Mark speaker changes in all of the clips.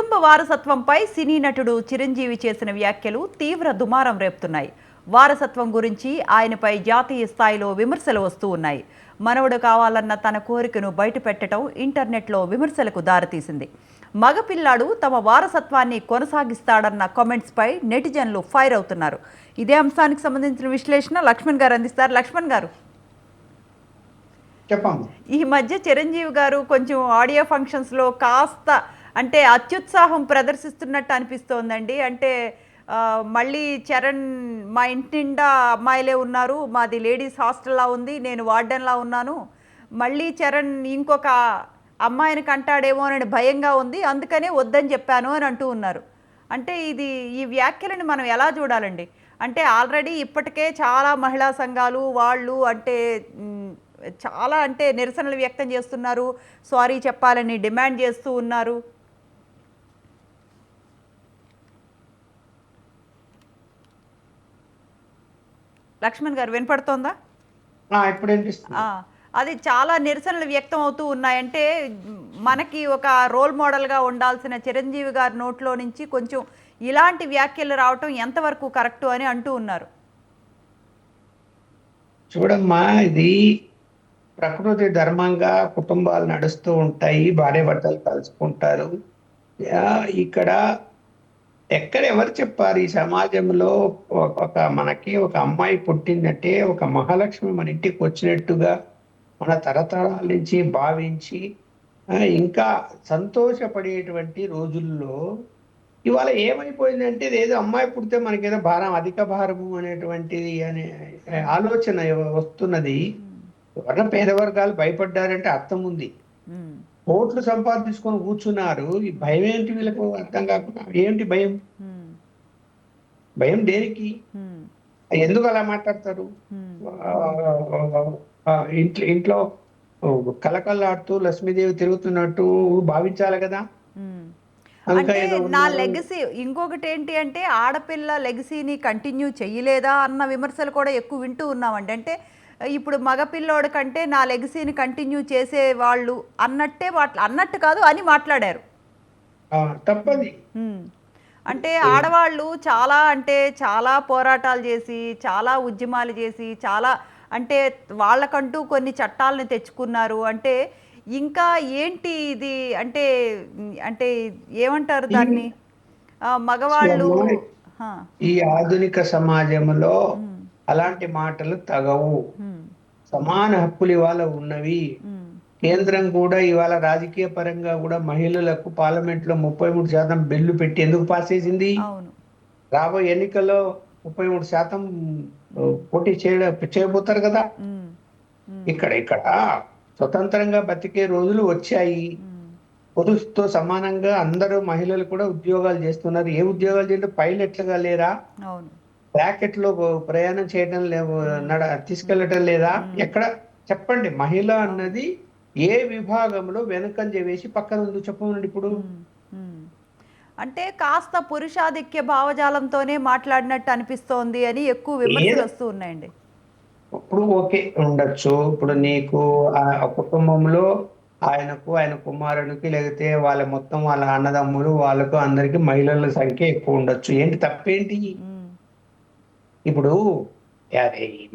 Speaker 1: కుటుంబ వారసత్వంపై సినీ నటుడు చిరంజీవి చేసిన వ్యాఖ్యలు తీవ్ర దుమారం రేపుతున్నాయి. వారసత్వం గురించి ఆయనపై జాతీయ స్థాయిలో విమర్శలు వస్తూ ఉన్నాయి. మనవడు కావాలన్న తన కోరికను బయటపెట్టడం ఇంటర్నెట్లో విమర్శలకు దారితీసింది. మగపిల్లాడు తమ వారసత్వాన్ని కొనసాగిస్తాడన్న కామెంట్స్పై నెటిజన్లు ఫైర్ అవుతున్నారు. ఇదే అంశానికి సంబంధించిన విశ్లేషణ లక్ష్మణ్ గారు అందిస్తారు. లక్ష్మణ్ గారు.
Speaker 2: చెప్పమ్మా
Speaker 1: ఈ మధ్య చిరంజీవి గారు కొంచెం ఆడియో ఫంక్షన్స్లో కాస్త అంటే అత్యుత్సాహం ప్రదర్శిస్తున్నట్టు అనిపిస్తోందండి. అంటే మళ్ళీ చరణ్ మా ఇంటి నిండా అమ్మాయిలే ఉన్నారు. మాది లేడీస్ హాస్టల్లా ఉంది. నేను వార్డెన్లా ఉన్నాను. మళ్ళీ చరణ్ ఇంకొక అమ్మాయిని కంటాడేమో అని భయంగా ఉంది. అందుకనే వద్దని చెప్పాను అని అంటూ ఉన్నారు. అంటే ఇది ఈ వ్యాఖ్యలను మనం ఎలా చూడాలండి? అంటే ఆల్రెడీ ఇప్పటికే చాలా మహిళా సంఘాలు వాళ్ళు అంటే చాలా అంటే నిరసనలు వ్యక్తం చేస్తున్నారు. సారీ చెప్పాలని డిమాండ్ చేస్తూ ఉన్నారు. లక్ష్మణ్ గారు వినపడుతోందా?
Speaker 2: ఇప్పుడు
Speaker 1: అది చాలా నిరసనలు వ్యక్తం అవుతూ ఉన్నాయంటే మనకి ఒక రోల్ మోడల్గా ఉండాల్సిన చిరంజీవి గారి నోట్లో నుంచి కొంచెం ఇలాంటి వ్యాఖ్యలు రావటం ఎంతవరకు కరెక్టు అని అంటూ ఉన్నారు.
Speaker 2: చూడమ్మా ఇది ప్రకృతి ధర్మంగా కుటుంబాలు నడుస్తూ ఉంటాయి భార్య భర్తలు కలుసుకుంటారు ఇక్కడ ఎక్కడ ఎవరు చెప్పారు ఈ సమాజంలో ఒక- మనకి ఒక అమ్మాయి పుట్టిందంటే ఒక మహాలక్ష్మి మన ఇంటికి వచ్చినట్టుగా మన తరతరాల నుంచి భావించి ఇంకా సంతోషపడేటువంటి రోజుల్లో ఇవాళ ఏమైపోయిందంటే ఏదో అమ్మాయి పుడితే మనకేదో భారం అధిక భారము అనేటువంటిది అనే ఆలోచన వస్తున్నది. ఎవరన్నా పేద వర్గాలు భయపడ్డారంటే అర్థం ఉంది. కోట్లు సంపాదించుకొని కూర్చున్నారు ఈ భయం ఏంటి వీళ్ళకు అర్థం కాకుండా ఏంటి భయం? భయం దేనికి? ఎందుకు అలా మాట్లాడతారు? ఇంట్లో ఇంట్లో కలకల్లాడుతూ లక్ష్మీదేవి తిరుగుతున్నట్టు భావించాలి కదా.
Speaker 1: అంటే నా. లెగసీ ఇంకొకటి ఏంటి అంటే ఆడపిల్ల లెగసీని కంటిన్యూ చెయ్యలేదా అన్న విమర్శలు కూడా ఎక్కువ వింటూ ఉన్నామండి అంటే ఇప్పుడు మగపిల్లోడి కంటే నా లెగసీని కంటిన్యూ చేసే వాళ్ళు అన్నట్టే అన్నట్టు కాదు అని మాట్లాడారు
Speaker 2: తప్పది.
Speaker 1: అంటే ఆడవాళ్ళు చాలా అంటే చాలా పోరాటాలు చేసి చాలా ఉద్యమాలు చేసి చాలా అంటే వాళ్ళకంటూ కొన్ని చట్టాలను తెచ్చుకున్నారు అంటే ఇంకా ఏంటి ఇది? అంటే అంటే ఏమంటారు దాన్ని? మగవాళ్ళు
Speaker 2: ఈ ఆధునిక సమాజంలో అలాంటి మాటలు తగవు. సమాన హక్కులు ఇవాళ ఉన్నవి. కేంద్రం కూడా ఇవాళ రాజకీయ పరంగా కూడా మహిళలకు పార్లమెంట్లో ముప్పై మూడు శాతం బిల్లు పెట్టి ఎందుకు పాస్ చేసింది? రాబోయే ఎన్నికల్లో ముప్పై మూడు శాతం పోటీ చేయ చేయబోతారు కదా. ఇక్కడ ఇక్కడ స్వతంత్రంగా బతికే రోజులు వచ్చాయి. పురుషుతో సమానంగా అందరూ మహిళలు కూడా ఉద్యోగాలు చేస్తున్నారు. ఏ ఉద్యోగాలు చేయంటే పైలట్లుగా లేరా? ప్యాకెట్లో ప్రయాణం చేయడం లేవు నడ తీసుకెళ్ళటం లేదా? ఎక్కడ? చెప్పండి. మహిళ అన్నది ఏ విభాగంలో వెనకంజ వేసి పక్కన ఉంది చెప్పండి ఇప్పుడు.
Speaker 1: అంటే కాస్త పురుషాధిక్య భావజాలంతోనే మాట్లాడినట్టు అనిపిస్తోంది అని ఎక్కువ విమర్శలు వస్తూ ఉన్నాయండి.
Speaker 2: ఇప్పుడు ఓకే ఉండొచ్చు. ఇప్పుడు నీకు ఆ కుటుంబంలో ఆయనకు ఆయన కుమారునికి లేకపోతే వాళ్ళ మొత్తం వాళ్ళ అన్నదమ్ములు వాళ్ళకు అందరికి మహిళల సంఖ్య ఎక్కువ ఉండొచ్చు. ఏంటి తప్పేంటి? ఇప్పుడు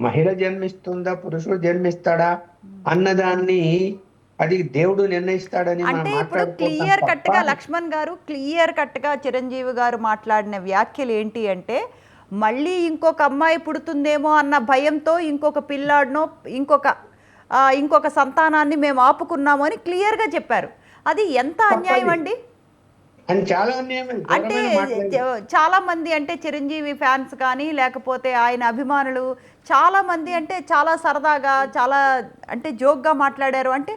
Speaker 2: మహిళ జన్మిస్తుందా పురుషుడు జన్మిస్తాడా అన్నదాన్ని అది దేవుడు నిర్ణయిస్తాడని
Speaker 1: అంటే ఇప్పుడు క్లియర్
Speaker 2: తప్ప
Speaker 1: కట్గా లక్ష్మణ్ గారు క్లియర్ కట్గా చిరంజీవి గారు మాట్లాడిన వ్యాఖ్యలు ఏంటి అంటే మళ్ళీ ఇంకొక అమ్మాయి పుడుతుందేమో అన్న భయంతో ఇంకొక పిల్లాడినో ఇంకొక ఇంకొక సంతానాన్ని మేము ఆపుకున్నాము అని క్లియర్గా చెప్పారు. అది ఎంత అన్యాయం అండి? అంటే చాలా మంది అంటే చిరంజీవి ఫ్యాన్స్ కానీ లేకపోతే ఆయన అభిమానులు చాలా మంది అంటే చాలా సరదాగా చాలా అంటే జోక్గా మాట్లాడారు. అంటే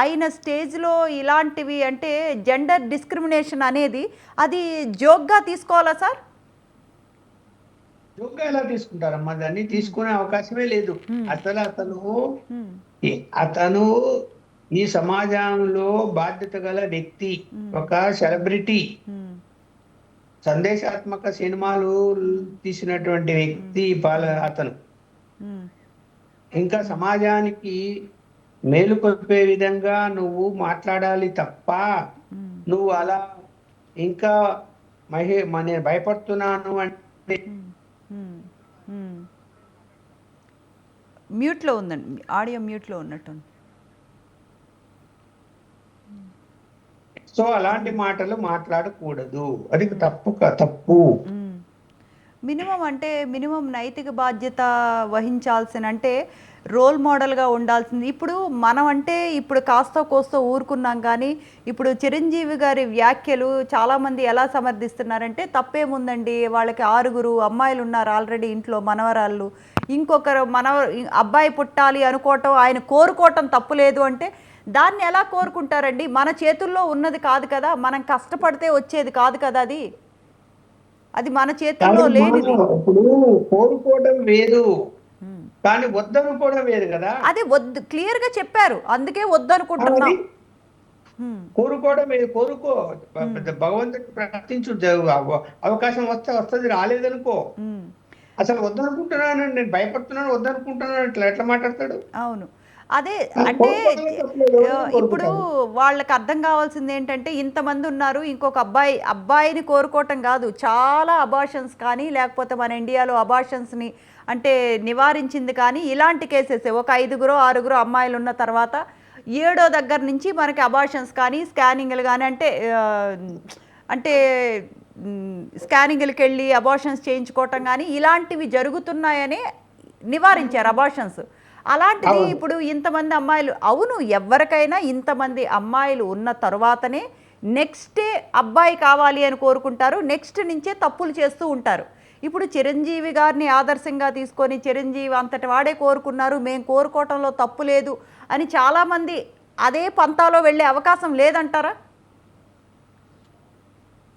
Speaker 1: ఆయన స్టేజ్లో ఇలాంటివి అంటే జెండర్ డిస్క్రిమినేషన్ అనేది అది జోక్గా తీసుకోవాలా సార్?
Speaker 2: జోక్గా ఎలా తీసుకుంటారమ్మా? దాన్ని తీసుకునే అవకాశమే లేదు. అసలు అతను అతను ఈ సమాజంలో బాధ్యత గల వ్యక్తి ఒక సెలబ్రిటీ. సందేశాత్మక సినిమాలు తీసినటువంటి వ్యక్తి పాల అతను. ఇంకా సమాజానికి మేలు కొల్పే విధంగా నువ్వు మాట్లాడాలి తప్ప. నువ్వు అలా ఇంకా మహి నేను భయపడుతున్నాను అంటే
Speaker 1: మ్మ్. మ్మ్. మ్యూట్లో ఉందండి ఆడియో మ్యూట్లో ఉన్నట్టుంది
Speaker 2: సో అలాంటి మాటలు మాట్లాడకూడదు అది తప్పు తప్పు.
Speaker 1: మినిమం అంటే మినిమం నైతిక బాధ్యత వహించాల్సిన అంటే రోల్ మోడల్గా ఉండాల్సింది. ఇప్పుడు మనం అంటే ఇప్పుడు కాస్త కోస్తో ఊరుకున్నాం కానీ ఇప్పుడు చిరంజీవి గారి వ్యాఖ్యలు చాలామంది ఎలా సమర్థిస్తున్నారంటే తప్పేముందండి వాళ్ళకి ఆరుగురు అమ్మాయిలు ఉన్నారు ఆల్రెడీ ఇంట్లో మనవరాళ్ళు. ఇంకొకరు మనవ అబ్బాయి పుట్టాలి అనుకోవటం ఆయన కోరుకోవటం తప్పులేదు అంటే దాన్ని ఎలా కోరుకుంటారండి? మన చేతుల్లో ఉన్నది కాదు కదా మనం కష్టపడితే వచ్చేది కాదు కదా అది? అది మన చేతుల్లో లేనిది
Speaker 2: మనం ఇప్పుడు కోరుకోవడం వేరు. కానీ వద్దనుకోవడం వేరు కదా?
Speaker 1: అది వద్దు క్లియర్గా చెప్పారు. అందుకే వద్దనుకుంటున్నాం.
Speaker 2: కోరుకోవడం కోరుకో. భగవంతుడు ప్రార్థించు అవకాశం వస్తే వస్తుంది రాలేదనుకో. అసలు వద్దనుకుంటున్నాను నేను భయపడుతున్నాను వద్దనుకుంటున్నాను ఇట్లా ఎట్లా మాట్లాడతాడు?
Speaker 1: అవును. అదే అంటే ఇప్పుడు? వాళ్ళకి అర్థం కావాల్సింది ఏంటంటే ఇంతమంది ఉన్నారు ఇంకొక అబ్బాయి అబ్బాయిని కోరుకోవటం కాదు. చాలా అబార్షన్స్ కానీ లేకపోతే మన ఇండియాలో అబార్షన్స్ని అంటే నివారించింది కానీ ఇలాంటి కేసెస్ ఒక ఐదుగురు ఆరుగురు అమ్మాయిలు ఉన్న తర్వాత ఏడో దగ్గర నుంచి మనకి అబార్షన్స్ కానీ స్కానింగ్లు కానీ అంటే అంటే స్కానింగ్లకు వెళ్ళి అబార్షన్స్ చేయించుకోవటం కానీ ఇలాంటివి జరుగుతున్నాయని నివారించారు అబార్షన్స్ అలాంటిది. ఇప్పుడు ఇంతమంది అమ్మాయిలు అవును ఎవరికైనా ఇంతమంది అమ్మాయిలు ఉన్న తర్వాతనే నెక్స్ట్ అబ్బాయి కావాలి అని కోరుకుంటారు నెక్స్ట్ నుంచే తప్పులు చేస్తూ ఉంటారు. ఇప్పుడు చిరంజీవి గారిని ఆదర్శంగా తీసుకొని చిరంజీవి అంతటి వాడే కోరుకున్నారు మేము కోరుకోవటంలో తప్పు లేదు అని చాలామంది అదే పంతాలో వెళ్ళే అవకాశం లేదంటారా?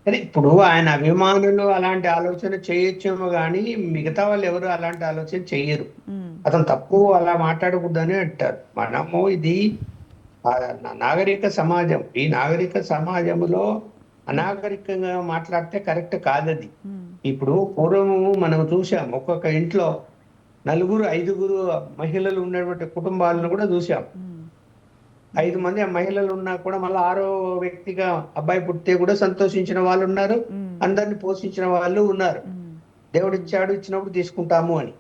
Speaker 2: అదే ఇప్పుడు ఆయన అభిమానులు అలాంటి ఆలోచన చేయొచ్చేమో కానీ మిగతా వాళ్ళు ఎవరు అలాంటి ఆలోచన చెయ్యరు.
Speaker 1: ఉమ్,
Speaker 2: అతను తప్పు అలా మాట్లాడకూడదని అంటారు. మనము ఇది నాగరిక సమాజం. ఈ నాగరిక సమాజంలో అనాగరికంగా మాట్లాడితే కరెక్ట్ కాదది. ఇప్పుడు పూర్వము మనం చూసాం ఒక్కొక్క ఇంట్లో నలుగురు ఐదుగురు మహిళలు ఉన్నటువంటి కుటుంబాలను కూడా చూసాం ఐదు మంది మహిళలు ఉన్నా కూడా మళ్ళీ ఆరో వ్యక్తిగా అబ్బాయి పుట్టితే కూడా సంతోషించిన వాళ్ళు ఉన్నారు అందరిని పోషించిన వాళ్ళు ఉన్నారు. దేవుడు ఇచ్చాడు ఇచ్చినప్పుడు తీసుకుంటాము అని.